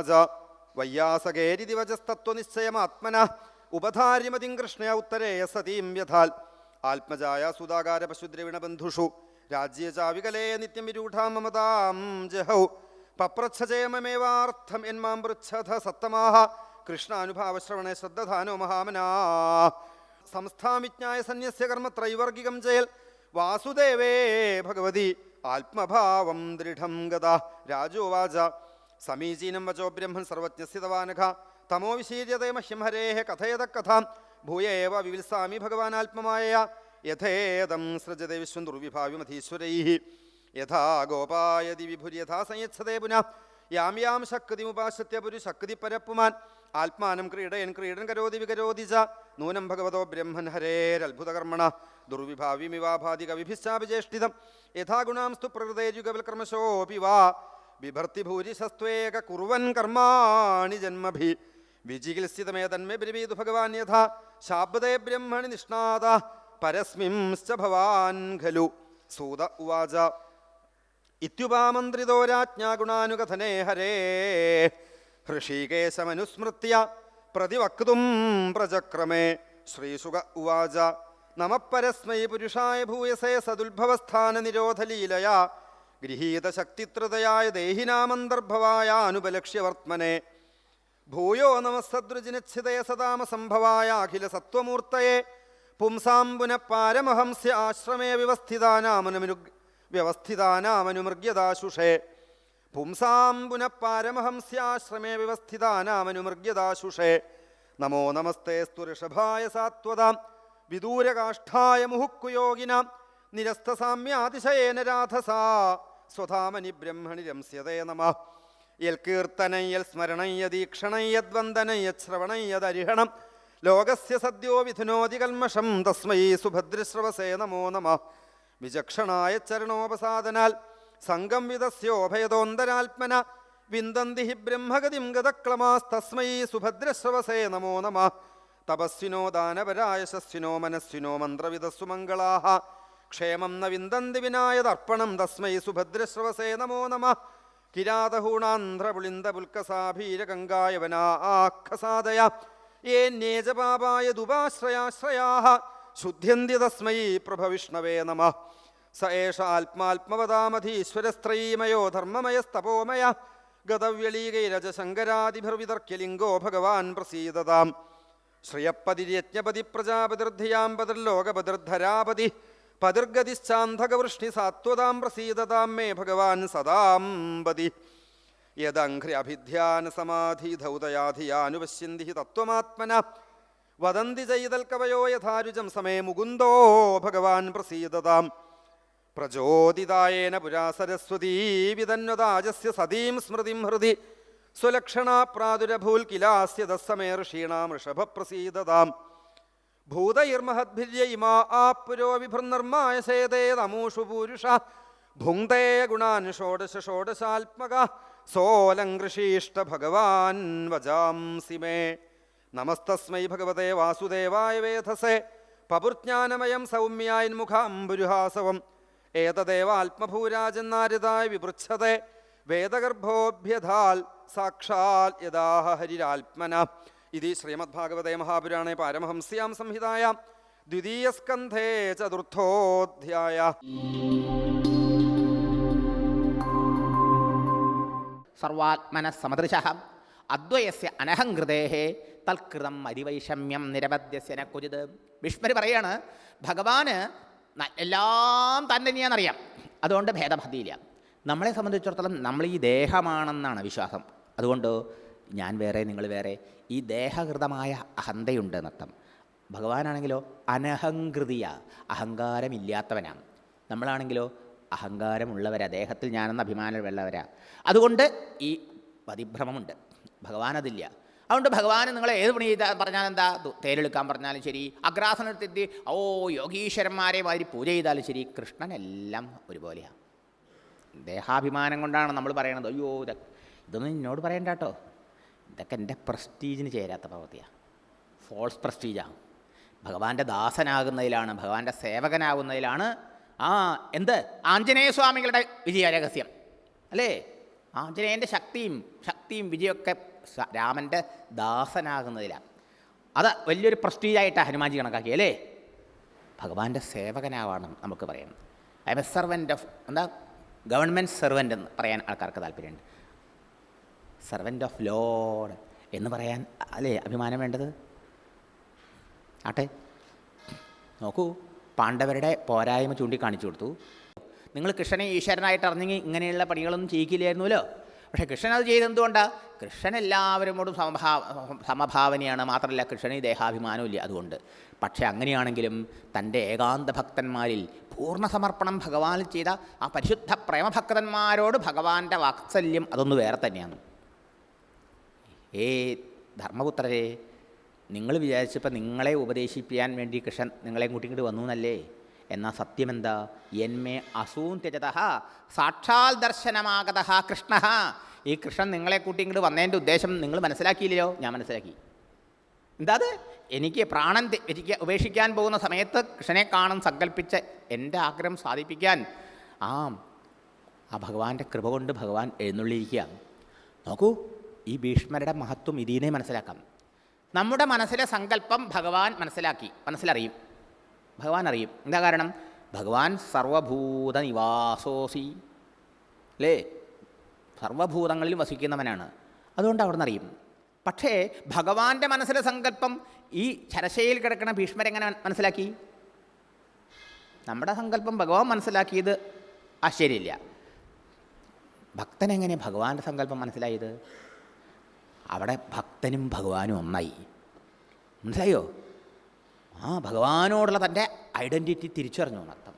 ഉവാച വയ്യാസകേരി വചസ്തത്വനിശ്ചയമാത്മന ഉപധാര്യമതിം കൃഷ്ണ ഉത്തരേയ സതീം വ്യഥാൽ ആത്മജായ സുതാകാര പശുദ്രവിണ ബന്ധുഷു. രാജ്യ ചാവികലേ നിത്യം വിരൂഢാം മമതാം ജഹൗ. പപ്രച്ഛജയമേവാർത്ഥം എന്മാം പൃച്ഛത സത്തമാഹ കൃഷ്ണാനുഭാവശ്രവണേ ശ്രദ്ധധാനോ മഹാമനാ. സംസ്ഥാവിജ്ഞായ സന്യസ്യ കർമ്മ ത്രൈവർഗികം ജയൽ. വാസുദേവേ ഭഗവതി. ആത്മഭാവം ദൃഢം ഗത രാജോവാച. സമീചീനം വചോ ബ്രഹ്മൻ സർവജ്ഞസ്ഥിതവാനഘ. തമോ വിശീര്യതേ മഹ്യംഹരേഹ കഥയത കഥാം ഭൂയ വിവിൽസാമി ഭഗവാനാത്മമായ യഥേദം സൃജത വിശ്വം ദുർവിഭാവിമധീശ്വരൈ യഥാ ഗോപായതി വിഭുര്യഥാ സംയച്ഛതേ പുനഃ. യാം യാം ശക്തിമുപാശ്രിത്യ പുരു ശക്തി പരപ്പുമാൻ. ആത്മാനം ക്രീഡയൻ ക്രീഡൻ കരോതി വികരോതി ച. നൂനം ഭഗവതോ ബ്രഹ്മൻ ഹരേരത്ഭുതകർമ്മണ. ദുർവിഭാവിമിവാഭാതി കവിഭിശ്ചാഭിചേഷ്ടിതം യഥാ ഗുണാംസ്തു പ്രകൃതേജുഗവൽക്രമശോപി വാ ബിഭർത്തി ഭൂരിശസ്ത്വേക കുറുവൻ കർമാണി ജന്മഭി. വിചികിത്സിതമേ തന്മേ ബ്രവീതു ഭഗവാൻ യഥാ. ശാബ്ദേ ബ്രഹ്മണി നിഷ്ണാത. പരസ്മിംശ്ച ഭവാൻ ഖലു. സൂത ഉവാച. ഇത്യുപാമന്ത്രിതോ രാജ്ഞാഗുണാനുകഥനേ ഹരേ. ഹൃഷീകേശമനുസ്മൃത്യ പ്രതിവക്തും പ്രചക്രമേ. ശ്രീസുക ഉവാച. നമ പരസ്മൈ പുരുഷായ ഭൂയസേ സദുത്ഭവസ്ഥാന നിരോധലീലയാ ഗൃഹീതശക്തിത്രതയായ ദേഹിനാമന്തർഭവായ അനുപലക്ഷ്യവർത്മനെ ഭൂയോ നമസ്സദ്രുജിനച്ഛിതയ സദാമസംഭവായ അഖില സത്വമൂർത്തയെ പുംസാം പുനഃ പാരമഹംസ്യ ആശ്രമേ വ്യവസ്ഥിതാനാമനു വ്യവസ്ഥിതാനാമനുമൃഗ്യദാശുഷേ പുംസാം പുനഃ പാരമഹംസ്യാശ്രമേ വ്യവസ്ഥിതാനാമനുമൃഗ്യദാശുഷേ നമോ നമസ്തേ സ്തുഋഷഭായ സാത്വതാം വിദൂരകാഷ്ഠായ മുഹുക്കുയോഗിനാം നിരസ്തസാമ്യാതിശയേന രാധസാ. സ്വധാമനി ബ്രഹ്മണി രംസ്യതേ നമ. യൽ കീർത്തനയ്യൽ യദീക്ഷണം യദ്വന്ദനം യശ്രവണം യദരിഹണം ലോകസ്യ സദ്യോ വിധുനോതി കൽമഷം തസ്മൈ സുഭദ്രശ്രവസേ നമോ നമ. വിചക്ഷണായ ചരണോപസാദനാൽ സംഗം വിതസ്യോഭയതോന്തരാത്മന വിന്ദന്തി ഹി ബ്രഹ്മഗതിം ഗതക്ലമാസ്തസ്മൈ സുഭദ്രശ്രവസേ നമോ നമ. തപസ്വിനോ ദാനപരായശസ്വിനോ മനസ്വിനോ മന്ത്രവിദസ്സു മംഗളാഹ ക്ഷേമം ന വിന്ദന്തി വിനായതർപ്പണം തസ്മൈ സുഭദ്രശ്രവസേ നമോ നമ. കിരാതഹൂണാന്ധ്രപുളിന്ദപുൽക്കസാഭീരഗംഗായവനാഖസാദയ യേന്യേജപാപായ ദുപാശ്രയാശ്രയാः ശുദ്ധ്യന്തി തസ്മൈ പ്രഭവിഷ്ണവേ നമ. സ ഏഷ ആത്മാത്മവതാമധീശ്വരസ്ത്രയീമയോ ധർമ്മമയസ്തപോമയ. ഗതവ്യളീകൈരജശങ്കരാദിഭിർവിതർക്യലിംഗോ ഭഗവാൻ പ്രസീദതാം ശ്രയപ്പതിര്യജ്ഞപതി പ്രജാപതിർധിയാം പതിർലോകപതിർധരാപതി. പതിർഗതിശ്ചാന്ധകവൃഷ്ണി സാത്വതാം പ്രസീതതാം മേ ഭഗവാൻ സദാംബതി യദംഘ്രി സമാധി ധൗതയാധിയാനുപശ്യന്തി ഹി തത്വമാത്മന. വദന്തി ചൈതൽക്കവയോ യഥാരുജം സമേ മുകുന്ദോ ഭഗവാൻ പ്രസീതതാം. പ്രചോദിതായേന പുരാ സരസ്വതീ സതീം സ്മൃതിം ഹൃദി. സ്വലക്ഷണ പ്രാദുരഭൂൽ കിലാസ്യ ദസ്സമേ ഋഷീണാം ഋഷഭപ്രസീദതാം ഭൂതൈർമഹദ്ഭിര്യ ഇമാ ആ പുരോ വിഭൃന്നർമായ സേതേതമൂഷു പൂരുഷ. ഭുങ്ക്തേ ഗുണാൻ ഷോഡശ ഷോഡശാത്മക സോലങ്കൃഷീഷ്ട ഭഗവാൻ വജാംസി മേ. നമസ്തസ്മൈ ഭഗവതേ വാസുദേവായ വേധസേ പപുർജ്ഞാനമയം സൗമ്യായന്മുഖാംബുരുഹാസവം ഏതദേവാത്മഭൂരാജന്നാരിതായ വിപൃച്ഛതേ. വേദഗർഭോഭ്യധാൽ സാക്ഷാൽ ഹരിരാത്മന. ഇതി ശ്രീമദ്ഭാഗവതേ മഹാപുരാണേ പാരമഹംസ്യാം സംഹിതായ ദ്വിതീയസ്കന്ധേ ചതുർത്ഥോധ്യായ. സർവാത്മന സമദൃശ. അദ്വയസ്യ അനഹംകൃതേ തൽകൃതം അരിവൈഷമ്യം നിരവധ്യസ്യന കുജിത് ഭീഷ്മർ പറയാണ് ഭഗവാന് എല്ലാം താൻ തന്നെയാണെന്നറിയാം അതുകൊണ്ട് ഭേദഭതിയില്ല നമ്മളെ സംബന്ധിച്ചിടത്തോളം നമ്മൾ ഈ ദേഹമാണെന്നാണ് വിശ്വാസം. അതുകൊണ്ട് ഞാൻ വേറെ നിങ്ങൾ വേറെ. ഈ ദേഹകൃതമായ അഹന്തയുണ്ട് എന്നർത്ഥം ഭഗവാനാണെങ്കിലോ അനഹങ്കൃതിയ അഹങ്കാരമില്ലാത്തവനാണ്. നമ്മളാണെങ്കിലോ അഹങ്കാരമുള്ളവരാ ദേഹത്തിൽ ഞാനെന്ന അഭിമാനമുള്ളവരാ. അതുകൊണ്ട് ഈ പതിഭ്രമമുണ്ട്. ഭഗവാൻ അതില്ല അതുകൊണ്ട് ഭഗവാന് നിങ്ങൾ ഏത് പണി ചെയ്താൽ പറഞ്ഞാൽ എന്താ തേരെടുക്കാൻ പറഞ്ഞാലും ശരി അഗ്രാസനത്തെത്തി ഓ യോഗീശ്വരന്മാരെ മാതിരി പൂജ ചെയ്താലും ശരി കൃഷ്ണനെല്ലാം ഒരുപോലെയാണ് ദേഹാഭിമാനം കൊണ്ടാണ് നമ്മൾ പറയണത്. അയ്യോ ഇതൊന്നും എന്നോട് പറയണ്ട കേട്ടോ. ഇതൊക്കെ എന്റെ പ്രസ്റ്റീജിന് ചേരാത്ത പ്രവൃത്തിയാണ് ഫോൾസ് പ്രസ്റ്റീജാണ് ഭഗവാന്റെ ദാസനാകുന്നതിലാണ് ഭഗവാന്റെ സേവകനാകുന്നതിലാണ് ആ എന്ത്? ആഞ്ജനേയ സ്വാമികളുടെ വിജയ രഹസ്യം. അല്ലേ? ആഞ്ജനേയന്റെ ശക്തിയും ശക്തിയും വിജയമൊക്കെ രാമന്റെ ദാസനാകുന്നതിലാണ് അത് വലിയൊരു പ്രസ്റ്റീജായിട്ട് ഹനുമാൻജി കണക്കാക്കി അല്ലേ? ഭഗവാന്റെ സേവകനാവാണ് നമുക്ക് പറയുന്നത് I am a servant of എന്താ? ഗവൺമെന്റ് സെർവന്റ് എന്ന് പറയാൻ ആൾക്കാർക്ക് താല്പര്യമുണ്ട്. സെർവന്റ് ഓഫ് ലോഡ് എന്ന് പറയാൻ അല്ലേ അഭിമാനം വേണ്ടത്? ആട്ടെ നോക്കൂ പാണ്ഡവരുടെ പോരായ്മ ചൂണ്ടിക്കാണിച്ചു കൊടുത്തു. നിങ്ങൾ കൃഷ്ണനെ ഈശ്വരനായിട്ട് അറിഞ്ഞെങ്കിൽ ഇങ്ങനെയുള്ള പണികളൊന്നും ചെയ്യിക്കില്ലായിരുന്നല്ലോ. പക്ഷേ കൃഷ്ണൻ അത് ചെയ്തെന്തുകൊണ്ടാണ് കൃഷ്ണൻ എല്ലാവരോടും സമഭാ സമഭാവനയാണ്. മാത്രമല്ല കൃഷ്ണന് ദേഹാഭിമാനവും ഇല്ല അതുകൊണ്ട്. പക്ഷേ അങ്ങനെയാണെങ്കിലും തന്റെ ഏകാന്ത ഭക്തന്മാരിൽ പൂർണ സമർപ്പണം ഭഗവാനിൽ ചെയ്ത ആ പരിശുദ്ധ പ്രേമഭക്തന്മാരോട് ഭഗവാന്റെ വാത്സല്യം അതൊന്ന് വേറെ തന്നെയാണ്. ഏ ധർമ്മപുത്രരെ നിങ്ങൾ വിചാരിച്ചപ്പോൾ നിങ്ങളെ ഉപദേശിപ്പിക്കാൻ വേണ്ടി കൃഷ്ണൻ നിങ്ങളെ കൂട്ടിങ്ങോട്ട് വന്നു എന്നല്ലേ എന്നാൽ സത്യമെന്താ? എന്മേ അസൂൻ ത്യജത സാക്ഷാൽ ദർശനമാഗത കൃഷ്ണ. ഈ കൃഷ്ണൻ നിങ്ങളെ കൂട്ടിങ്ങിട്ട് വന്നതിന്റെ ഉദ്ദേശം നിങ്ങൾ മനസ്സിലാക്കിയില്ലയോ ഞാൻ മനസ്സിലാക്കി. എന്താ അത്? എനിക്ക് പ്രാണൻ എനിക്ക് ഉപേക്ഷിക്കാൻ പോകുന്ന സമയത്ത് കൃഷ്ണനെ കാണും സങ്കല്പിച്ച് എന്റെ ആഗ്രഹം സാധിപ്പിക്കാൻ ആ ആ ഭഗവാന്റെ കൃപ കൊണ്ട് ഭഗവാൻ എഴുന്നള്ളിയിരിക്കുക നോക്കൂ ഈ ഭീഷ്മരുടെ മഹത്വം ഇതിനെ മനസ്സിലാക്കാം. നമ്മുടെ മനസ്സിലെ സങ്കല്പം ഭഗവാൻ മനസ്സിലാക്കി മനസ്സിലറിയും. ഭഗവാൻ അറിയും. എന്താ കാരണം? ഭഗവാൻ സർവഭൂത നിവാസോസി അല്ലേ സർവഭൂതങ്ങളിൽ വസിക്കുന്നവനാണ്. അതുകൊണ്ട് അവിടെ അറിയും. പക്ഷേ ഭഗവാന്റെ മനസ്സിലെ സങ്കല്പം ഈ ചരശയിൽ കിടക്കുന്ന ഭീഷ്മരെങ്ങനെ മനസ്സിലാക്കി? നമ്മുടെ സങ്കല്പം ഭഗവാൻ മനസ്സിലാക്കിയത് ആശ്ചര്യമില്ല. ഭക്തനെങ്ങനെ ഭഗവാന്റെ സങ്കല്പം മനസ്സിലായത്? അവിടെ ഭക്തനും ഭഗവാനും ഒന്നായി. മനസ്സിലായോ? ആ ഭഗവാനോടുള്ള തന്റെ ഐഡന്റിറ്റി തിരിച്ചറിഞ്ഞു എന്നർത്ഥം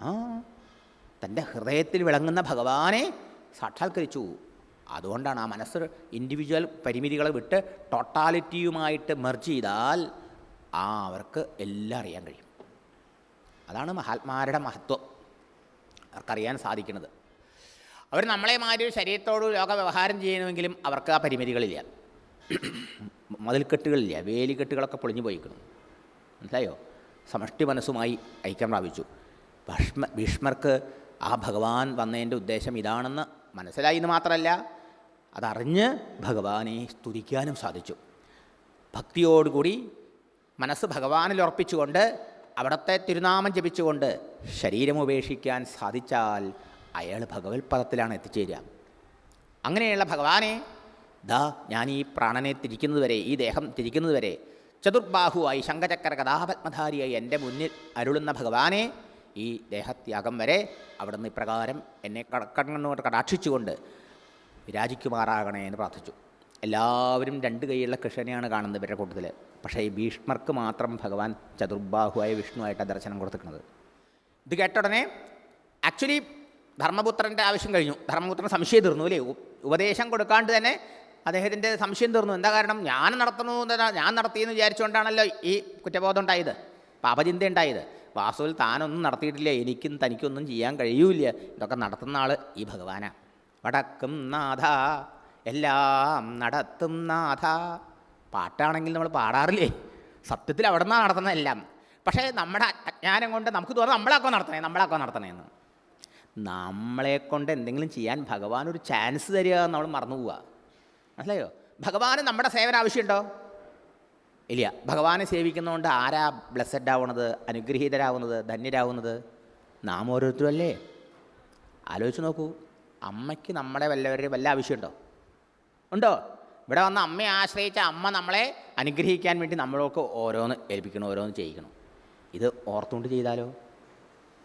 ആ തന്റെ ഹൃദയത്തിൽ വിളങ്ങുന്ന ഭഗവാനെ സാക്ഷാത്കരിച്ചു. അതുകൊണ്ടാണ് ആ മനസ്സ് ഇൻഡിവിജ്വൽ പരിമിതികളെ വിട്ട് ടോട്ടാലിറ്റിയുമായിട്ട് മെർജ് ചെയ്താൽ ആ അവർക്ക് എല്ലാം അറിയാൻ കഴിയും. അതാണ് മഹാത്മാരുടെ മഹത്വം. അവർക്കറിയാൻ സാധിക്കുന്നത്. അവർ നമ്മളെ മാതിരി ഒരു ശരീരത്തോട് ലോക വ്യവഹാരം ചെയ്യണമെങ്കിലും അവർക്ക് ആ പരിമിതികളില്ല. മതിൽക്കെട്ടുകളില്ല വേലിക്കെട്ടുകളൊക്കെ പൊളിഞ്ഞു പോയിക്കണം. മനസ്സിലായോ? സമഷ്ടി മനസ്സുമായി ഐക്യം പ്രാപിച്ചു. ഭഷ്മ ഭീഷ്മർക്ക് ആ ഭഗവാൻ വന്നതിന്റെ ഉദ്ദേശം ഇതാണെന്ന് മനസ്സിലായി എന്ന് മാത്രമല്ല അതറിഞ്ഞ് ഭഗവാനെ സ്തുതിക്കാനും സാധിച്ചു. ഭക്തിയോടുകൂടി മനസ്സ് ഭഗവാനിൽ ഉറപ്പിച്ചുകൊണ്ട് അവിടുത്തെ തിരുനാമം ജപിച്ചുകൊണ്ട് ശരീരം ഉപേക്ഷിക്കാൻ സാധിച്ചാൽ അയാൾ ഭഗവത് പദത്തിലാണ് എത്തിച്ചേരുക. അങ്ങനെയുള്ള ഭഗവാനെ ദാ ഞാൻ ഈ പ്രാണനെ തിരിക്കുന്നത് വരെ ഈ ദേഹം തിരിക്കുന്നത് വരെ ചതുർബാഹുവായി ശങ്കചക്ര കഥാപത്മധാരിയായി എന്റെ മുന്നിൽ അരുളുന്ന ഭഗവാനെ ഈ ദേഹത്യാഗം വരെ അവിടുന്ന് ഇപ്രകാരം എന്നെ കടക്കണ്ണോട്ട് കടാക്ഷിച്ചുകൊണ്ട് വിരാജിക്കുമാറാകണേ എന്ന് പ്രാർത്ഥിച്ചു. എല്ലാവരും രണ്ട് കൈയുള്ള കൃഷ്ണനെയാണ് കാണുന്നത് ഇവരുടെ കൂട്ടത്തിൽ പക്ഷേ ഈ ഭീഷ്മർക്ക് മാത്രം ഭഗവാൻ ചതുർബാഹുവായ വിഷ്ണുവായിട്ടാണ് ദർശനം കൊടുത്തിരിക്കുന്നത്. ഇത് കേട്ട ഉടനെ ആക്ച്വലി ധർമ്മപുത്രന്റെ ആവശ്യം കഴിഞ്ഞു. ധർമ്മപുത്രൻ സംശയം തീർന്നു അല്ലേ? ഉപദേശം കൊടുക്കാണ്ട് തന്നെ അദ്ദേഹത്തിന്റെ സംശയം തീർന്നു. എന്താ കാരണം? ഞാൻ എന്നതാ- ഞാൻ നടത്തിയെന്ന് വിചാരിച്ചുകൊണ്ടാണല്ലോ ഈ കുറ്റബോധം ഉണ്ടായത്. പാപചിന്ത ഉണ്ടായത്. വാസുവിൽ താനൊന്നും നടത്തിയിട്ടില്ല. എനിക്കും തനിക്കൊന്നും ചെയ്യാൻ കഴിയൂല ഇതൊക്കെ നടത്തുന്ന ആൾ ഈ ഭഗവാനാണ് വടക്കും നാഥ എല്ലാം നടത്തും നാഥ. പാട്ടാണെങ്കിൽ നമ്മൾ പാടാറില്ലേ? സത്യത്തിൽ അവിടെ നിന്നാണ് നടത്തുന്നത് എല്ലാം പക്ഷേ നമ്മുടെ അജ്ഞാനം കൊണ്ട് നമുക്ക് തോന്നുന്നു നമ്മളാക്കോ നടത്തണേ നമ്മളാക്കോ നടത്തണേന്ന് നമ്മളെ കൊണ്ട് എന്തെങ്കിലും ചെയ്യാൻ ഭഗവാൻ ഒരു ചാൻസ് തരിക നമ്മൾ മറന്നു പോവുക. മനസ്സിലായോ? ഭഗവാന് നമ്മുടെ സേവന ആവശ്യമുണ്ടോ? ഇല്ല. ഭഗവാനെ സേവിക്കുന്നതുകൊണ്ട് ആരാ ബ്ലസ്സഡ് ആവുന്നത്? അനുഗ്രഹീതരാവുന്നത്? ധന്യരാവുന്നത്? നാം ഓരോരുത്തരും അല്ലേ? ആലോചിച്ച് നോക്കൂ. അമ്മയ്ക്ക് നമ്മളെ വല്ലവരുടെ വല്ല ആവശ്യമുണ്ടോ? ഉണ്ടോ? ഇവിടെ വന്ന അമ്മയെ ആശ്രയിച്ച അമ്മ നമ്മളെ അനുഗ്രഹിക്കാൻ വേണ്ടി നമ്മളൊക്കെ ഓരോന്ന് ഏൽപ്പിക്കണം ഓരോന്ന് ചെയ്യിക്കണം. ഇത് ഓർത്തുകൊണ്ട് ചെയ്താലോ?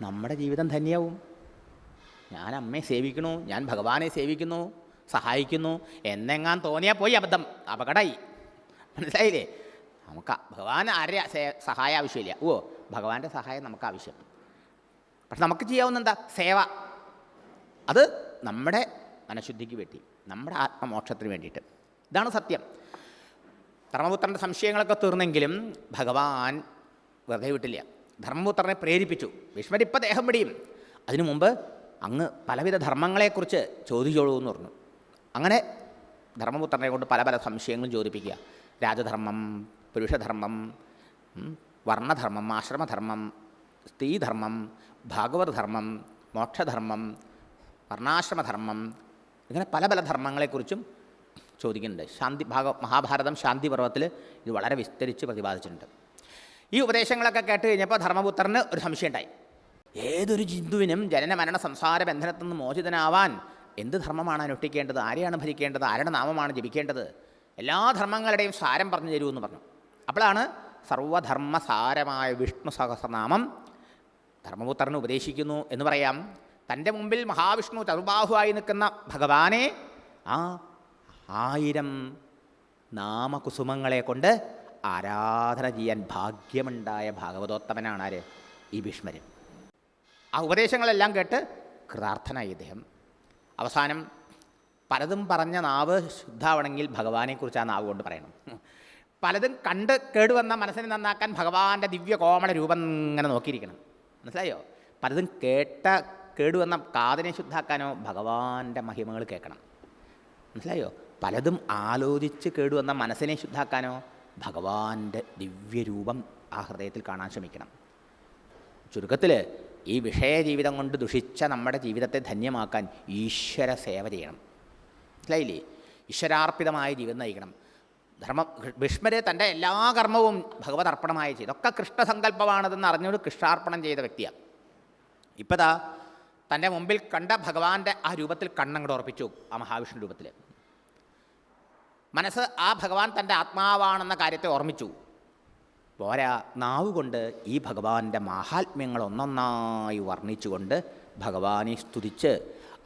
നമ്മുടെ ജീവിതം ധന്യമാവും ഞാൻ അമ്മയെ സേവിക്കണു ഞാൻ ഭഗവാനെ സേവിക്കുന്നു സഹായിക്കുന്നു. എന്നെങ്ങാൻ തോന്നിയാൽ പോയി അബദ്ധം അപകടമായി മനസ്സിലായില്ലേ? നമുക്ക് ഭഗവാൻ ആരെ സഹായം ആവശ്യമില്ല. ഓ ഭഗവാന്റെ സഹായം നമുക്ക് ആവശ്യം. പക്ഷെ നമുക്ക് ചെയ്യാവുന്ന എന്താ? സേവ. അത് നമ്മുടെ മനഃശുദ്ധിക്ക് വേണ്ടി നമ്മുടെ ആത്മമോക്ഷത്തിന് വേണ്ടിയിട്ട്. ഇതാണ് സത്യം. ധർമ്മപുത്രന്റെ സംശയങ്ങളൊക്കെ തീർന്നെങ്കിലും ഭഗവാൻ വെറുതെ വിട്ടില്ല. ധർമ്മപുത്രനെ പ്രേരിപ്പിച്ചു. ഭീഷ്മർ ദേഹം പിടിയും. അതിനു മുമ്പ് അങ്ങ് പലവിധ ധർമ്മങ്ങളെക്കുറിച്ച് ചോദിച്ചോളൂ എന്ന് പറഞ്ഞു. അങ്ങനെ ധർമ്മപുത്രനെ കൊണ്ട് പല പല സംശയങ്ങളും ചോദിപ്പിക്കുക. രാജധർമ്മം പുരുഷധർമ്മം വർണധർമ്മം ആശ്രമധർമ്മം സ്ത്രീധർമ്മം ഭാഗവതധർമ്മം മോക്ഷധർമ്മം വർണാശ്രമധർമ്മം ഇങ്ങനെ പല പല ധർമ്മങ്ങളെക്കുറിച്ചും ചോദിക്കുന്നുണ്ട്. ശാന്തി ഭാഗ മഹാഭാരതം ശാന്തി പർവത്തിൽ ഇത് വളരെ വിസ്തരിച്ച് പ്രതിപാദിച്ചിട്ടുണ്ട്. ഈ ഉപദേശങ്ങളൊക്കെ കേട്ട് കഴിഞ്ഞപ്പോൾ ധർമ്മപുത്രന് ഒരു സംശയം ഉണ്ടായി ഏതൊരു ജിന്ദുവിനും ജനന മരണ സംസാര ബന്ധനത്തിൽ നിന്ന് മോചിതനാവാൻ എന്ത് ധർമ്മമാണ് അനുഷ്ഠിക്കേണ്ടത് ആരെയാണ് ഭരിക്കേണ്ടത്? ആരുടെ നാമമാണ് ജപിക്കേണ്ടത്? എല്ലാ ധർമ്മങ്ങളുടെയും സാരം പറഞ്ഞു തരൂ പറഞ്ഞു. അപ്പോഴാണ് സർവധർമ്മസാരമായ വിഷ്ണു സഹസ്രനാമം ധർമ്മപുത്രന് ഉപദേശിക്കുന്നു എന്ന് പറയാം. തന്റെ മുമ്പിൽ മഹാവിഷ്ണു ചതുർബാഹുവായി നിൽക്കുന്ന ഭഗവാനെ ആ ആയിരം നാമകുസുമങ്ങളെ കൊണ്ട് ആരാധന ചെയ്യാൻ ഭാഗ്യമുണ്ടായ ഭാഗവതോത്തമനാണ് ആര്? ഈ ഭീഷ്മരൻ ആ ഉപദേശങ്ങളെല്ലാം കേട്ട് കൃതാർത്ഥനായി ഇദ്ദേഹം. അവസാനം പലതും പറഞ്ഞ നാവ് ശുദ്ധാവണമെങ്കിൽ ഭഗവാനെക്കുറിച്ച് ആ നാവ് കൊണ്ട് പറയണം. പലതും കണ്ട് കേടുവന്ന മനസ്സിനെ നന്നാക്കാൻ ഭഗവാന്റെ ദിവ്യ കോമള രൂപം ഇങ്ങനെ നോക്കിയിരിക്കണം. മനസ്സിലായോ? പലതും കേട്ട കേടുവന്ന കാതിനെ ശുദ്ധാക്കാനോ ഭഗവാന്റെ മഹിമകൾ കേൾക്കണം. മനസ്സിലായോ? പലതും ആലോചിച്ച് കേടുവന്ന മനസ്സിനെ ശുദ്ധാക്കാനോ ഭഗവാന്റെ ദിവ്യരൂപം ആ ഹൃദയത്തിൽ കാണാൻ ശ്രമിക്കണം. ചുരുക്കത്തിൽ ഈ വിഷയജീവിതം കൊണ്ട് ദുഷിച്ച നമ്മുടെ ജീവിതത്തെ ധന്യമാക്കാൻ ഈശ്വര സേവ ചെയ്യണം. മനസ്സിലായില്ലേ? ഈശ്വരാർപ്പിതമായ ജീവിതം നയിക്കണം. ധർമ്മം ഭീഷ്മരെ തന്റെ എല്ലാ കർമ്മവും ഭഗവത് അർപ്പണമായി ചെയ്തു. ഒക്കെ കൃഷ്ണസങ്കല്പമാണതെന്ന് അറിഞ്ഞുകൊണ്ട് കൃഷ്ണാർപ്പണം ചെയ്ത വ്യക്തിയാണ് ഇപ്പതാ തന്റെ മുമ്പിൽ കണ്ട ഭഗവാന്റെ ആ രൂപത്തിൽ കണ്ണങ്ങോട് ഉറപ്പിച്ചു ആ മഹാവിഷ്ണു രൂപത്തിൽ മനസ്സ് ആ ഭഗവാൻ തന്റെ ആത്മാവാണെന്ന കാര്യത്തെ ഓർമ്മിച്ചു. പോരാ നാവ് കൊണ്ട് ഈ ഭഗവാന്റെ മാഹാത്മ്യങ്ങൾ ഒന്നൊന്നായി വർണിച്ചുകൊണ്ട് ഭഗവാനെ സ്തുതിച്ച്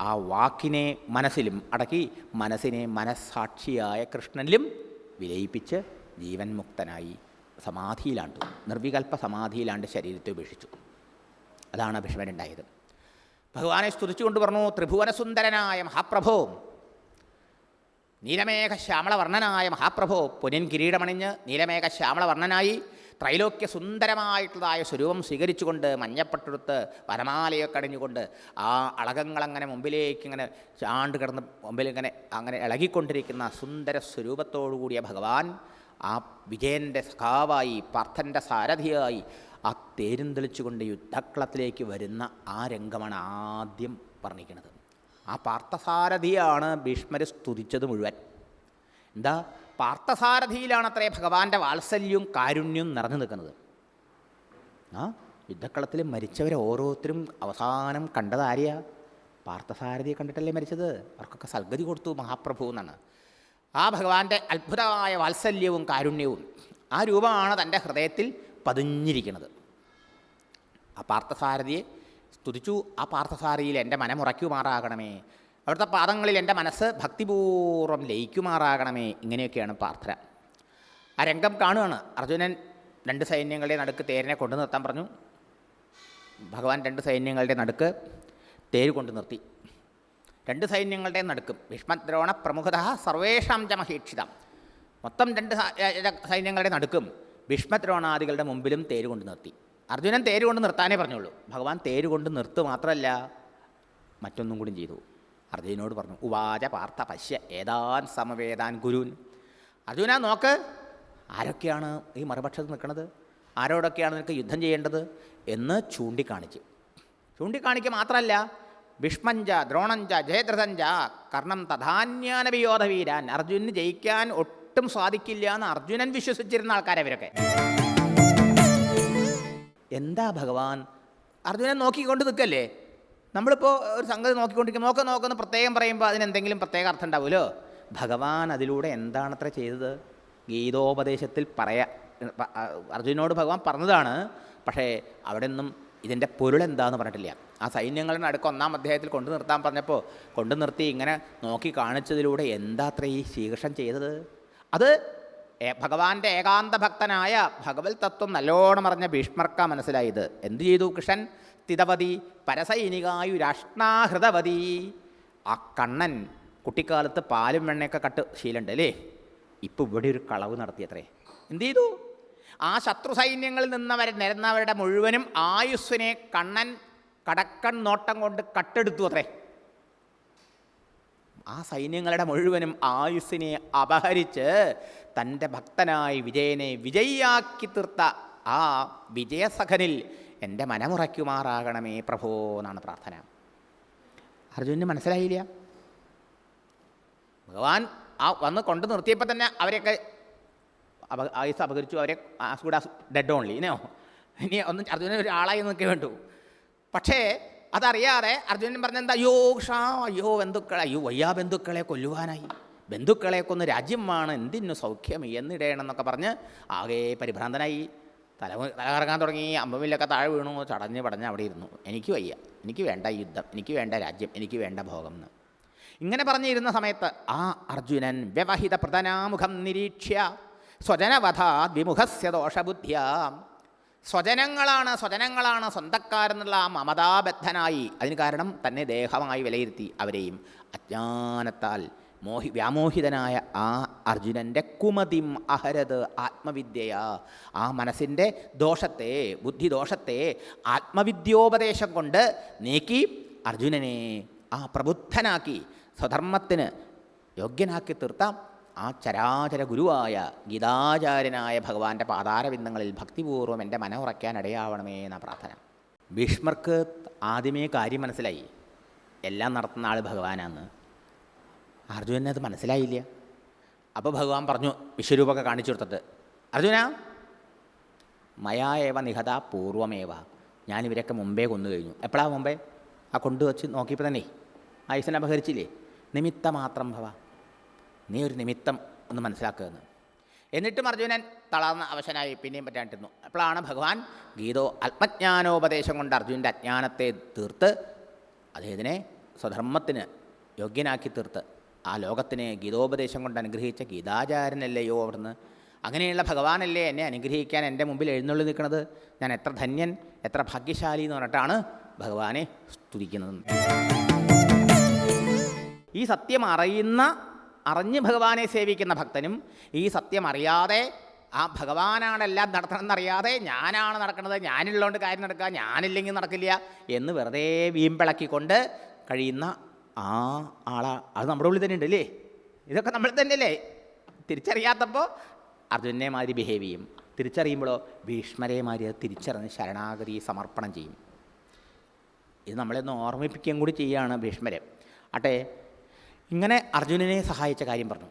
ആ വാക്കിനെ മനസ്സിലും അടക്കി മനസ്സിനെ മനസ്സാക്ഷിയായ കൃഷ്ണനിലും വിലയിപ്പിച്ച് ജീവൻ മുക്തനായി സമാധിയിലാണ്ട്. നിർവികൽപ്പ സമാധിയിലാണ്ട് ശരീരത്തെ ഉപേക്ഷിച്ചു. അതാണ് ഭീഷ്മനുണ്ടായത് ഭഗവാനെ സ്തുതിച്ചുകൊണ്ട് പറഞ്ഞു ത്രിഭുവനസുന്ദരനായ മഹാപ്രഭോ നീലമേഘ ശ്യാമളവർണനായ മഹാപ്രഭോ പൊന്നിൻ കിരീടമണിഞ്ഞ് നീലമേഘ ശ്യാമളവർണനായി ത്രൈലോക്യ സുന്ദരമായിട്ടുള്ളതായ സ്വരൂപം സ്വീകരിച്ചുകൊണ്ട് മഞ്ഞപ്പെട്ടെടുത്ത് വനമാലയൊക്കെ അണിഞ്ഞുകൊണ്ട് ആ അളകങ്ങളങ്ങനെ മുമ്പിലേക്ക് ഇങ്ങനെ ചാണ്ട് കിടന്ന് മുമ്പിൽ ഇങ്ങനെ അങ്ങനെ ഇളകിക്കൊണ്ടിരിക്കുന്ന സുന്ദര സ്വരൂപത്തോടു കൂടിയ ഭഗവാൻ ആ വിജയന്റെ സഖാവായി പാർത്ഥന്റെ സാരഥിയായി ആ തേരും തെളിച്ചുകൊണ്ട് യുദ്ധക്കളത്തിലേക്ക് വരുന്ന ആ രംഗമാണ് ആദ്യം പറഞ്ഞിരിക്കുന്നത് ആ പാർത്ഥസാരഥിയാണ് ഭീഷ്മർ സ്തുതിച്ചത് മുഴുവൻ. എന്താ? പാർത്ഥസാരഥിയിലാണത്രേ ഭഗവാന്റെ വാത്സല്യവും കാരുണ്യവും നിറഞ്ഞു നിൽക്കുന്നത്. ആ യുദ്ധക്കളത്തിൽ മരിച്ചവരെ ഓരോരുത്തരും അവസാനം കണ്ടത് ആരെയാ? പാർത്ഥസാരഥിയെ കണ്ടിട്ടല്ലേ മരിച്ചത്? അവർക്കൊക്കെ സൽഗതി കൊടുത്തു മഹാപ്രഭു എന്നാണ്. ആ ഭഗവാന്റെ അത്ഭുതമായ വാത്സല്യവും കാരുണ്യവും ആ രൂപമാണ് തന്റെ ഹൃദയത്തിൽ പതിഞ്ഞിരിക്കുന്നത്. ആ പാർത്ഥസാരഥിയെ സ്തുതിച്ചു ആ പാർത്ഥസാരഥിയിൽ എന്റെ മനമുറയ്ക്കുമാറാകണമേ. അവിടുത്തെ പാദങ്ങളിൽ എന്റെ മനസ്സ് ഭക്തിപൂർവം ലയിക്കുമാറാകണമേ ഇങ്ങനെയൊക്കെയാണ് പ്രാർത്ഥന. ആ രംഗം കാണുകയാണ്. അർജുനൻ രണ്ട് സൈന്യങ്ങളുടെ നടുക്ക് തേരിനെ കൊണ്ടു നിർത്താൻ പറഞ്ഞു. ഭഗവാൻ രണ്ട് സൈന്യങ്ങളുടെ നടുക്ക് തേര് കൊണ്ട് നിർത്തി. രണ്ട് സൈന്യങ്ങളുടെ നടുക്കും. ഭീഷ്മദ്രോണ പ്രമുഖത സർവേഷാം ജമഹീക്ഷിതം മഹീക്ഷിതം. മൊത്തം രണ്ട് സൈന്യങ്ങളുടെ നടുക്കും ഭീഷ്മദ്രോണാദികളുടെ മുമ്പിലും തേര് കൊണ്ട് നിർത്തി. അർജുനൻ തേര് കൊണ്ട് നിർത്താനേ പറഞ്ഞുള്ളൂ. ഭഗവാൻ തേര് കൊണ്ട് നിർത്തു മാത്രമല്ല മറ്റൊന്നും കൂടി ചെയ്തു. അർജുനോട് പറഞ്ഞു ഉവാച പാർത്ഥ പശ്യ ഏതാൻ സമവേദാൻ ഗുരുൻ. അർജുന നോക്ക് ആരൊക്കെയാണ് ഈ മറുപക്ഷത്ത് നിൽക്കുന്നത്? ആരോടൊക്കെയാണ് നിനക്ക് യുദ്ധം ചെയ്യേണ്ടത്? എന്ന് ചൂണ്ടിക്കാണിച്ച്. ചൂണ്ടിക്കാണിക്കുക മാത്രമല്ല ഭീഷ്മഞ്ച ദ്രോണഞ്ച ജയദ്രഥഞ്ച കർണം തഥാന്യാനവിയോധവീരാൻ അർജുനന് ജയിക്കാൻ ഒട്ടും സാധിക്കില്ല എന്ന് അർജുനൻ വിശ്വസിച്ചിരുന്ന ആൾക്കാരെ ആൾക്കാരവരൊക്കെ എന്താ ഭഗവാൻ? അർജുനൻ നോക്കിക്കൊണ്ട് നിൽക്കല്ലേ? നമ്മളിപ്പോൾ ഒരു സംഗതി നോക്കിക്കൊണ്ടിരിക്കും നോക്ക നോക്കുന്ന പ്രത്യേകം പറയുമ്പോൾ അതിനെന്തെങ്കിലും പ്രത്യേക അർത്ഥം ഉണ്ടാവുമല്ലോ ഭഗവാൻ അതിലൂടെ എന്താണത്ര ചെയ്തത്? ഗീതോപദേശത്തിൽ പറയാ അർജുനോട് ഭഗവാൻ പറഞ്ഞതാണ് പക്ഷേ അവിടെ നിന്നും ഇതിന്റെ പൊരുൾ എന്താണെന്ന് പറഞ്ഞിട്ടില്ല. ആ സൈന്യങ്ങളുടെ അടുക്ക ഒന്നാം അധ്യായത്തിൽ കൊണ്ടു നിർത്താൻ പറഞ്ഞപ്പോൾ കൊണ്ടു നിർത്തി ഇങ്ങനെ നോക്കി കാണിച്ചതിലൂടെ എന്താ അത്ര ഈ ശ്രീകൃഷ്ണൻ ചെയ്തത്? അത് ഭഗവാന്റെ ഏകാന്ത ഭക്തനായ ഭഗവത് തത്വം നല്ലോണം അറിഞ്ഞ ഭീഷ്മർക്ക മനസ്സിലായത്. എന്തു ചെയ്തു കൃഷ്ണൻ? സ്ഥിതവതി പരസൈനികായു രാഷ്ട്രാഹൃതവതി ആ കണ്ണൻ കുട്ടിക്കാലത്ത് പാലും വെണ്ണയൊക്കെ കട്ട് ശീലമുണ്ട് അല്ലേ? ഇപ്പോൾ ഇവിടെ ഒരു കളവ് നടത്തിയത്രേ. എന്ത് ചെയ്തു? ആ ശത്രു സൈന്യങ്ങളിൽ നിന്നവർ നിരന്നവരുടെ മുഴുവനും ആയുസ്സിനെ കണ്ണൻ കടക്കൺ നോട്ടം കൊണ്ട് കട്ടെടുത്തു അത്രേ. ആ സൈന്യങ്ങളുടെ മുഴുവനും ആയുസ്സിനെ അപഹരിച്ച് തന്റെ ഭക്തനായി വിജയനെ വിജയിയാക്കി തീർത്ത ആ വിജയസഖനിൽ എന്റെ മനമുറയ്ക്കുമാറാകണമേ പ്രഭോ എന്നാണ് പ്രാർത്ഥന. അർജുനന് മനസ്സിലായില്ല. ഭഗവാൻ ആ വന്ന് കൊണ്ടു നിർത്തിയപ്പോൾ തന്നെ അവരെയൊക്കെ അപ ആയുസ് അപകരിച്ചു. അവരെ കൂടെ ഡെഡ് ഓൺലി ഇനോ ഇനി ഒന്നും അർജുനൻ ഒരാളായി നിൽക്കേ വേണ്ടു. പക്ഷേ അതറിയാതെ അർജുനൻ പറഞ്ഞെന്താ അയ്യോ ഷാ അയ്യോ ബന്ധുക്കളെ അയ്യോ വയ്യാ ബന്ധുക്കളെ കൊല്ലുവാനായി. ബന്ധുക്കളെ കൊന്ന് രാജ്യമാണ് എന്തിനു സൗഖ്യം എന്നിടേണമെന്നൊക്കെ പറഞ്ഞ് ആകെ പരിഭ്രാന്തനായി. തല തല കറങ്ങാൻ തുടങ്ങി അമ്പമില്ലൊക്കെ താഴെ വീണു ചടഞ്ഞ് പടഞ്ഞ് അവിടെ ഇരുന്നു. എനിക്ക് വയ്യ. എനിക്ക് വേണ്ട യുദ്ധം എനിക്ക് വേണ്ട രാജ്യം എനിക്ക് വേണ്ട ഭോഗം എന്ന് ഇങ്ങനെ പറഞ്ഞിരുന്ന സമയത്ത് ആ അർജുനൻ വ്യവഹിത പ്രധാനാമുഖം നിരീക്ഷ്യ. സ്വജനവധാ വിമുഖസ്യ ദോഷബുദ്ധ്യ. സ്വജനങ്ങളാണ് സ്വജനങ്ങളാണ് സ്വന്തക്കാരെന്നുള്ള ആ മമതാബദ്ധനായി. അതിന് കാരണം തന്നെ ദേഹമായി വിലയിരുത്തി അവരെയും അജ്ഞാനത്താൽ മോഹി വ്യാമോഹിതനായ ആ അർജുനന്റെ കുമതിം അഹരത് ആത്മവിദ്യയ. ആ മനസ്സിന്റെ ദോഷത്തെ ബുദ്ധിദോഷത്തെ ആത്മവിദ്യോപദേശം കൊണ്ട് നീക്കി അർജുനനെ ആ പ്രബുദ്ധനാക്കി സ്വധർമ്മത്തിന് യോഗ്യനാക്കി തീർത്ത ആ ചരാചര ഗുരുവായ ഗീതാചാര്യനായ ഭഗവാന്റെ പാതാരബിന്ദങ്ങളിൽ ഭക്തിപൂർവം എന്റെ മനം ഉറയ്ക്കാൻ ഇടയാവണമേ എന്ന പ്രാർത്ഥന. ഭീഷ്മർക്ക് ആദ്യമേ കാര്യം മനസ്സിലായി. എല്ലാം നടത്തുന്ന ആൾ ഭഗവാനാന്ന്. അർജുനന് അത് മനസ്സിലായില്ല. അപ്പോൾ ഭഗവാൻ പറഞ്ഞു വിശ്വരൂപമൊക്കെ കാണിച്ചു കൊടുത്തിട്ട് അർജുന മയായേവ നിഹത പൂർവമേവ. ഞാൻ ഇവരൊക്കെ മുമ്പേ കൊന്നു കഴിഞ്ഞു. എപ്പോഴാണ് മുമ്പേ? ആ കൊണ്ടുവച്ച് നോക്കിയപ്പോൾ തന്നെ ആയുസനെ അപഹരിച്ചില്ലേ? നിമിത്തമാത്രം ഭവ. നീ ഒരു നിമിത്തം ഒന്ന് മനസ്സിലാക്കുകയെന്ന് എന്നിട്ടും അർജുനൻ തളർന്ന അവശനായി പിന്നെയും പറ്റാണ്ടിരുന്നു അപ്പോഴാണ് ഭഗവാൻ ഗീതോ ആത്മജ്ഞാനോപദേശം കൊണ്ട് അർജുനന്റെ അജ്ഞാനത്തെ തീർത്ത് അദ്ദേഹത്തിനെ സ്വധർമ്മത്തിന് യോഗ്യനാക്കി തീർത്ത്. ആ ലോകത്തിനെ ഗീതോപദേശം കൊണ്ട് അനുഗ്രഹിച്ച ഗീതാചാരനല്ലയോ അവിടുന്ന്? അങ്ങനെയുള്ള ഭഗവാനല്ലേ എന്നെ അനുഗ്രഹിക്കാൻ എന്റെ മുമ്പിൽ എഴുന്നള്ളി നിൽക്കുന്നത്? ഞാൻ എത്ര ധന്യൻ എത്ര ഭാഗ്യശാലി എന്ന് പറഞ്ഞിട്ടാണ് ഭഗവാനെ സ്തുതിക്കുന്നത്. ഈ സത്യം അറിയുന്ന അറിഞ്ഞ് ഭഗവാനെ സേവിക്കുന്ന ഭക്തനും ഈ സത്യം അറിയാതെ ആ ഭഗവാനാണ് എല്ലാം നടത്തണമെന്നറിയാതെ ഞാനാണ് നടക്കുന്നത് ഞാനുള്ളതുകൊണ്ട് കാര്യം നടക്കുക ഞാനില്ലെങ്കിൽ നടക്കില്ല എന്ന് വെറുതെ വീമ്പിളക്കിക്കൊണ്ട് കഴിയുന്ന ആ ആളാ. അത് നമ്മുടെ ഉള്ളിൽ തന്നെ ഉണ്ട് അല്ലേ ഇതൊക്കെ നമ്മൾ തന്നെയല്ലേ തിരിച്ചറിയാത്തപ്പോൾ അർജുനെ മാതിരി ബിഹേവ് ചെയ്യും. തിരിച്ചറിയുമ്പോഴോ ഭീഷ്മരെ മാതിരി അത് തിരിച്ചറിഞ്ഞ് ശരണാഗതി സമർപ്പണം ചെയ്യും. ഇത് നമ്മളെ ഒന്ന് ഓർമ്മിപ്പിക്കുകയും കൂടി ചെയ്യുകയാണ് ഭീഷ്മരെ. ആട്ടെ ഇങ്ങനെ അർജുനനെ സഹായിച്ച കാര്യം പറഞ്ഞു.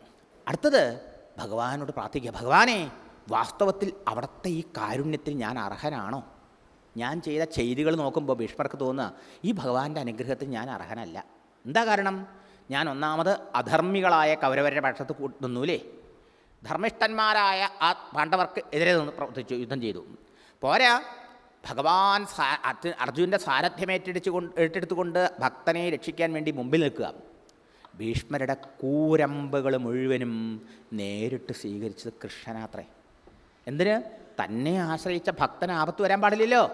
അടുത്തത് ഭഗവാനോട് പ്രാർത്ഥിക്കുക. ഭഗവാനെ വാസ്തവത്തിൽ അവിടുത്തെ ഈ കാരുണ്യത്തിൽ ഞാൻ അർഹനാണോ? ഞാൻ ചെയ്ത ചെയ്തികൾ നോക്കുമ്പോൾ ഭീഷ്മർക്ക് തോന്നുക ഈ ഭഗവാന്റെ അനുഗ്രഹത്തിൽ ഞാൻ അർഹനല്ല. എന്താ കാരണം? ഞാൻ ഒന്നാമത് അധർമ്മികളായ കൗരവരുടെ പക്ഷത്ത് നിന്നൂലേ ധർമ്മിഷ്ഠന്മാരായ ആ പാണ്ഡവർക്ക് എതിരെ നിന്ന് പ്രവർത്തിച്ചു യുദ്ധം ചെയ്തു. പോരാ. ഭഗവാൻ സാ അർജു- അർജുനന്റെ സാരഥ്യമേറ്റെടുത്ത് കൊണ്ട് ഏറ്റെടുത്തുകൊണ്ട് ഭക്തനെ രക്ഷിക്കാൻ വേണ്ടി മുമ്പിൽ നിൽക്കുക. ഭീഷ്മരുടെ കൂരമ്പുകൾ മുഴുവനും നേരിട്ട് സ്വീകരിച്ചത് കൃഷ്ണനാത്രേ. എന്തിന്? തന്നെ ആശ്രയിച്ച ഭക്തന് ആപത്ത് വരാൻ പാടില്ലല്ലോ.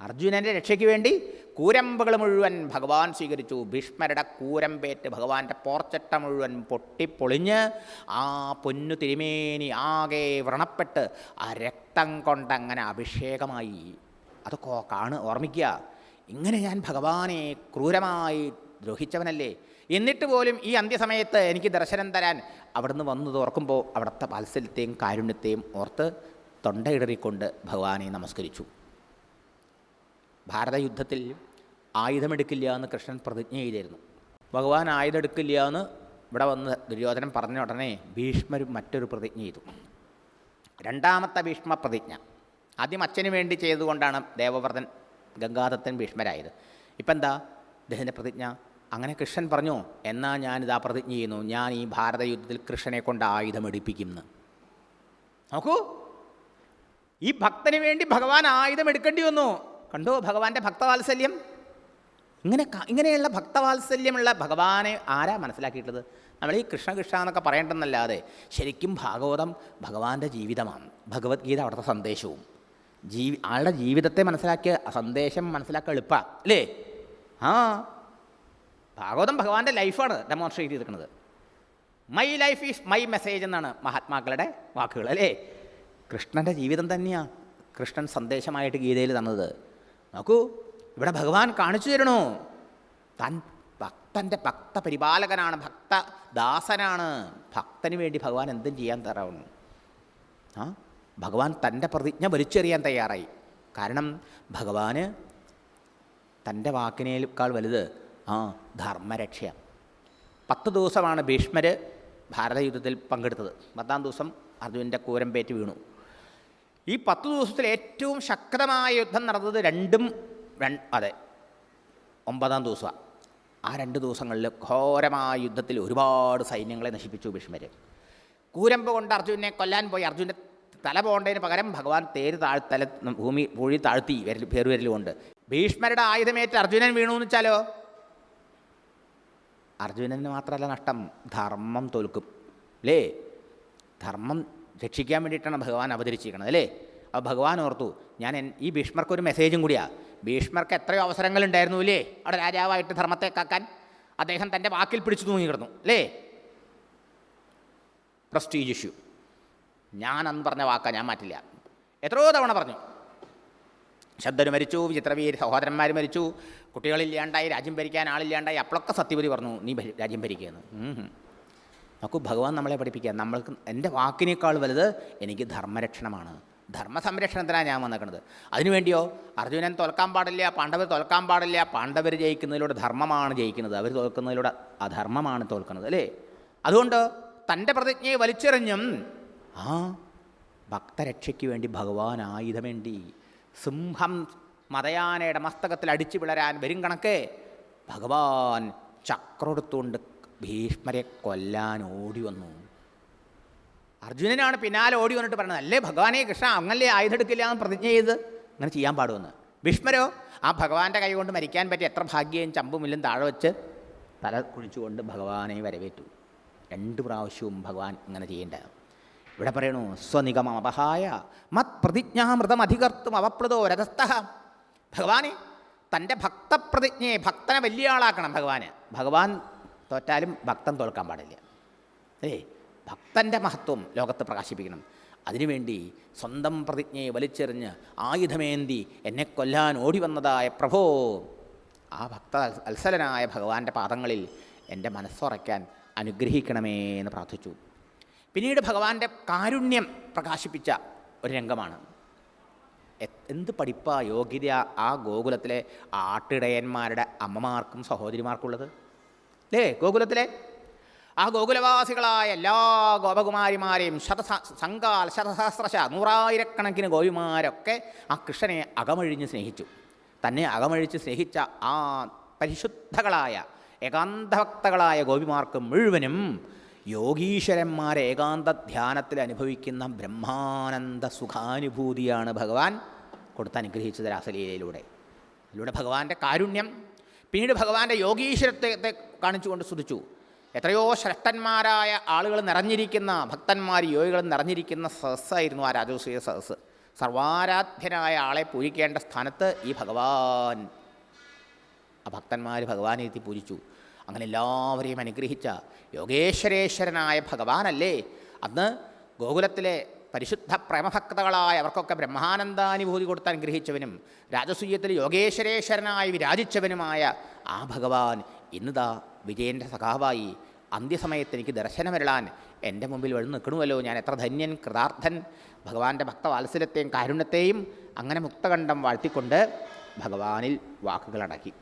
അർജുനന്റെ രക്ഷയ്ക്ക് വേണ്ടി കൂരമ്പുകൾ മുഴുവൻ ഭഗവാൻ സ്വീകരിച്ചു. ഭീഷ്മരുടെ കൂരമ്പേറ്റ് ഭഗവാന്റെ പോർച്ചട്ട മുഴുവൻ പൊട്ടിപ്പൊളിഞ്ഞ് ആ പൊന്നു തിരുമേനി ആകെ വ്രണപ്പെട്ട് ആ രക്തം കൊണ്ടങ്ങനെ അഭിഷേകമായി. അതൊക്കെ കാണു ഓർമ്മിക്കുക. ഇങ്ങനെ ഞാൻ ഭഗവാനെ ക്രൂരമായി ദ്രോഹിച്ചവനല്ലേ? എന്നിട്ട് പോലും ഈ അന്ത്യസമയത്ത് എനിക്ക് ദർശനം തരാൻ അവിടുന്ന് വന്നത് ഓർക്കുമ്പോൾ അവിടുത്തെ വാത്സല്യത്തെയും കാരുണ്യത്തെയും ഓർത്ത് തൊണ്ടയിടറിക്കൊണ്ട് ഭഗവാനെ നമസ്കരിച്ചു. ഭാരതയുദ്ധത്തിൽ ആയുധമെടുക്കില്ല എന്ന് കൃഷ്ണൻ പ്രതിജ്ഞ ചെയ്തിരുന്നു. ഭഗവാൻ ആയുധം എടുക്കില്ല എന്ന് ഇവിടെ വന്ന് ദുര്യോധനൻ പറഞ്ഞ ഉടനെ ഭീഷ്മർ മറ്റൊരു പ്രതിജ്ഞ ചെയ്തു. രണ്ടാമത്തെ ഭീഷ്മ പ്രതിജ്ഞ. ആദ്യം അച്ഛന് വേണ്ടി ചെയ്തുകൊണ്ടാണ് ദേവവ്രതൻ ഗംഗാദത്തൻ ഭീഷ്മരായത്. ഇപ്പം എന്താ? അദ്ദേഹത്തിന്റെ പ്രതിജ്ഞ. അങ്ങനെ കൃഷ്ണൻ പറഞ്ഞു എന്നാൽ ഞാനിതാ പ്രതിജ്ഞ ചെയ്യുന്നു. ഞാൻ ഈ ഭാരത യുദ്ധത്തിൽ കൃഷ്ണനെ കൊണ്ട് ആയുധം എടുപ്പിക്കുന്നു നോക്കൂ. ഈ ഭക്തന് വേണ്ടി ഭഗവാൻ ആയുധം എടുക്കേണ്ടി വന്നു. കണ്ടോ ഭഗവാന്റെ ഭക്തവാത്സല്യം? ഇങ്ങനെ ഇങ്ങനെയുള്ള ഭക്തവാത്സല്യമുള്ള ഭഗവാനെ ആരാ മനസ്സിലാക്കിയിട്ടുള്ളത്? നമ്മൾ ഈ കൃഷ്ണ കൃഷ്ണ എന്നൊക്കെ പറയേണ്ടെന്നല്ലാതെ ശരിക്കും ഭാഗവതം ഭഗവാന്റെ ജീവിതമാണ്. ഭഗവത്ഗീത അവിടുത്തെ സന്ദേശവും. ജീവി ആളുടെ ജീവിതത്തെ മനസ്സിലാക്കിയ സന്ദേശം മനസ്സിലാക്കുക എളുപ്പമാണ് അല്ലേ? ആ. ഭാഗവതം ഭഗവാന്റെ ലൈഫാണ് ഡെമോൺസ്ട്രേറ്റ് ചെയ്തിരിക്കുന്നത്. My life is my message എന്നാണ് മഹാത്മാക്കളുടെ വാക്കുകൾ അല്ലേ? കൃഷ്ണന്റെ ജീവിതം തന്നെയാണ് കൃഷ്ണൻ സന്ദേശമായിട്ട് ഗീതയിൽ തന്നത്. നോക്കൂ ഇവിടെ ഭഗവാൻ കാണിച്ചു തരണോ? താൻ ഭക്തന്റെ ഭക്ത പരിപാലകനാണ് ഭക്ത ദാസനാണ് ഭക്തന് വേണ്ടി ഭഗവാൻ എന്തും ചെയ്യാൻ തയ്യാറാവുന്നു. ആ ഭഗവാൻ തന്റെ പ്രതിജ്ഞ വലിച്ചെറിയാൻ തയ്യാറായി. കാരണം ഭഗവാന് തന്റെ വാക്കിനേക്കാൾ വലുത് ആ ധർമ്മരക്ഷ പത്ത് ദിവസമാണ് ഭീഷ്മർ ഭാരതയുദ്ധത്തിൽ പങ്കെടുത്തത്. പത്താം ദിവസം അർജുനന്റെ കൂരമ്പേറ്റ് വീണു. ഈ പത്ത് ദിവസത്തിൽ ഏറ്റവും ശക്തമായ യുദ്ധം നടന്നത് രണ്ടും അതെ ഒമ്പതാം ദിവസമാണ് ആ രണ്ട് ദിവസങ്ങളിൽ ഘോരമായ യുദ്ധത്തിൽ ഒരുപാട് സൈന്യങ്ങളെ നശിപ്പിച്ചു ഭീഷ്മർ കൂരമ്പ് കൊണ്ട് അർജുനെ കൊല്ലാൻ പോയി. അർജുന്റെ തല പോകേണ്ടതിന് പകരം ഭഗവാൻ തേര് തല ഭൂമി പൂഴി താഴ്ത്തി വരൽ പേരുവരലുകൊണ്ട്. ഭീഷ്മരുടെ ആയുധമേറ്റ് അർജുനൻ വീണു എന്ന് വെച്ചാലോ? അർജുനന് മാത്രമല്ല നഷ്ടം. ധർമ്മം തോൽക്കും. അല്ലേ ധർമ്മം രക്ഷിക്കാൻ വേണ്ടിയിട്ടാണ് ഭഗവാൻ അവതരിച്ചിരിക്കുന്നത് അല്ലേ? അപ്പോൾ ഭഗവാൻ ഓർത്തു ഞാൻ ഈ ഭീഷ്മർക്കൊരു മെസ്സേജും കൂടിയാണ് ഭീഷ്മർക്ക് എത്രയോ അവസരങ്ങളുണ്ടായിരുന്നു അല്ലേ അവിടെ രാജാവായിട്ട് ധർമ്മത്തെ കാക്കാൻ അദ്ദേഹം തന്റെ വാക്കിൽ പിടിച്ചു തൂങ്ങി കിടന്നു അല്ലേ പ്രസ്റ്റീജ് ഇഷ്യൂ ഞാൻ അന്ന് പറഞ്ഞ വാക്കാ ഞാൻ മാറ്റില്ല. എത്രയോ തവണ പറഞ്ഞു. ശബ്ദര് മരിച്ചു ചിത്രവീര് സഹോദരന്മാർ മരിച്ചു കുട്ടികളില്ലാണ്ടായി രാജ്യം ഭരിക്കാൻ ആളില്ലാണ്ടായി അപ്പോഴൊക്കെ സത്യപതി പറഞ്ഞു നീ രാജ്യം ഭരിക്കുകയെന്ന്. നോക്കൂ ഭഗവാൻ നമ്മളെ പഠിപ്പിക്കുക. നമ്മൾക്ക് എന്റെ വാക്കിനേക്കാൾ വലുത് എനിക്ക് ധർമ്മരക്ഷണമാണ്. ധർമ്മ സംരക്ഷണത്തിനാണ് ഞാൻ വന്നേക്കുന്നത് അതിനുവേണ്ടിയോ അർജുനൻ തോൽക്കാൻ പാടില്ല പാണ്ഡവർ തോൽക്കാൻ പാടില്ല പാണ്ഡവർ ജയിക്കുന്നതിലൂടെ ധർമ്മമാണ് ജയിക്കുന്നത്. അവർ തോൽക്കുന്നതിലൂടെ അധർമ്മമാണ് തോൽക്കുന്നത് അല്ലേ? അതുകൊണ്ട് തന്റെ പ്രതിജ്ഞയെ വലിച്ചെറിഞ്ഞും ആ ഭക്തരക്ഷയ്ക്ക് വേണ്ടി ഭഗവാൻ ആയുധമേണ്ടി സിംഹം മതയാനയുടെ മസ്തകത്തിൽ അടിച്ചു വിളരാൻ വരും കണക്കെ ഭഗവാൻ ചക്രമെടുത്തുകൊണ്ട് ഭീഷ്മരെ കൊല്ലാൻ ഓടി വന്നു. അർജുനനാണ് പിന്നാലെ ഓടി വന്നിട്ട് പറഞ്ഞത് അല്ലേ ഭഗവാനെ കൃഷ്ണ അങ്ങല്ലേ ആയുധം എടുക്കില്ല എന്ന് പ്രതിജ്ഞ ചെയ്ത്? അങ്ങനെ ചെയ്യാൻ പാടുമെന്ന് ഭീഷ്മരോ ആ ഭഗവാന്റെ കൈ കൊണ്ട് മരിക്കാൻ പറ്റിയ എത്ര ഭാഗ്യവും ചമ്പുമില്ലും താഴെ വെച്ച് തല കുഴിച്ചുകൊണ്ട് ഭഗവാനെ വരവേറ്റു. രണ്ട് പ്രാവശ്യവും ഭഗവാൻ ഇങ്ങനെ ചെയ്യേണ്ട ഇവിടെ പറയണു സ്വനിഗമം അപഹായ മത് പ്രതിജ്ഞാമൃതം അധികർത്തും അവപ്ലുതോ രഥസ്ഥ ഭഗവാനെ തന്റെ ഭക്തപ്രതിജ്ഞയെ ഭക്തനെ വലിയ ആളാക്കണം ഭഗവാന്. ഭഗവാൻ തോറ്റാലും ഭക്തൻ തോൽക്കാൻ പാടില്ല. ഏ ഭക്തന്റെ മഹത്വം ലോകത്ത് പ്രകാശിപ്പിക്കണം. അതിനുവേണ്ടി സ്വന്തം പ്രതിജ്ഞയെ വലിച്ചെറിഞ്ഞ് ആയുധമേന്തി എന്നെ കൊല്ലാൻ ഓടി വന്നതായ പ്രഭോ ആ ഭക്ത അത്സലനായ ഭഗവാന്റെ പാദങ്ങളിൽ എന്റെ മനസ്സുറയ്ക്കാൻ അനുഗ്രഹിക്കണമേ എന്ന് പ്രാർത്ഥിച്ചു. പിന്നീട് ഭഗവാന്റെ കാരുണ്യം പ്രകാശിപ്പിച്ച ഒരു രംഗമാണ്. എന്ത് പഠിപ്പ യോഗ്യത ആ ഗോകുലത്തിലെ ആട്ടിടയന്മാരുടെ അമ്മമാർക്കും സഹോദരിമാർക്കുള്ളത്? അല്ലേ ഗോകുലത്തിലെ ആ ഗോകുലവാസികളായ എല്ലാ ഗോപകുമാരിമാരെയും ശത സംഘാൽ ശതസഹസ്രശ നൂറായിരക്കണക്കിന് ഗോപിമാരൊക്കെ ആ കൃഷ്ണനെ അകമഴിഞ്ഞ് സ്നേഹിച്ചു. തന്നെ അകമഴിച്ച് സ്നേഹിച്ച ആ പരിശുദ്ധകളായ ഏകാന്തഭക്തകളായ ഗോപിമാർക്ക് മുഴുവനും യോഗീശ്വരന്മാരെ ഏകാന്ത ധ്യാനത്തിൽ അനുഭവിക്കുന്ന ബ്രഹ്മാനന്ദ സുഖാനുഭൂതിയാണ് ഭഗവാൻ കൊടുത്ത് അനുഗ്രഹിച്ചത് രാസലീലയിലൂടെ. അതിലൂടെ ഭഗവാന്റെ കാരുണ്യം പിന്നീട് ഭഗവാന്റെ യോഗീശ്വരത്തെ കാണിച്ചുകൊണ്ട് സ്തുതിച്ചു. എത്രയോ ശ്രേഷ്ഠന്മാരായ ആളുകൾ നിറഞ്ഞിരിക്കുന്ന ഭക്തന്മാർ യോഗികൾ നിറഞ്ഞിരിക്കുന്ന സദസ്സായിരുന്നു ആ രാജസൂയ സദസ്സ്. സർവാരാധ്യനായ ആളെ പൂജിക്കേണ്ട സ്ഥാനത്ത് ഈ ഭഗവാൻ. ആ ഭക്തന്മാർ ഭഗവാനെ എത്തി പൂജിച്ചു. അങ്ങനെ എല്ലാവരെയും അനുഗ്രഹിച്ച യോഗേശ്വരേശ്വരനായ ഭഗവാനല്ലേ? അന്ന് ഗോകുലത്തിലെ പരിശുദ്ധ പ്രേമഭക്തകളായ അവർക്കൊക്കെ ബ്രഹ്മാനന്ദാനുഭൂതി കൊടുത്ത് അനുഗ്രഹിച്ചവനും രാജസൂയത്തിൽ യോഗേശ്വരേശ്വരനായി വിരാജിച്ചവനുമായ ആ ഭഗവാൻ ഇന്നിതാ വിജയന്റെ സഖാവായി അന്ത്യസമയത്ത് എനിക്ക് ദർശനമരളാൻ എന്റെ മുമ്പിൽ വഴി നിൽക്കണമല്ലോ. ഞാൻ എത്ര ധന്യൻ കൃതാർത്ഥൻ ഭഗവാന്റെ ഭക്തവാത്സല്യത്തെയും കാരുണ്യത്തെയും അങ്ങനെ മുക്തകണ്ഠം വാഴ്ത്തിക്കൊണ്ട് ഭഗവാനിൽ വാക്കുകളടക്കി.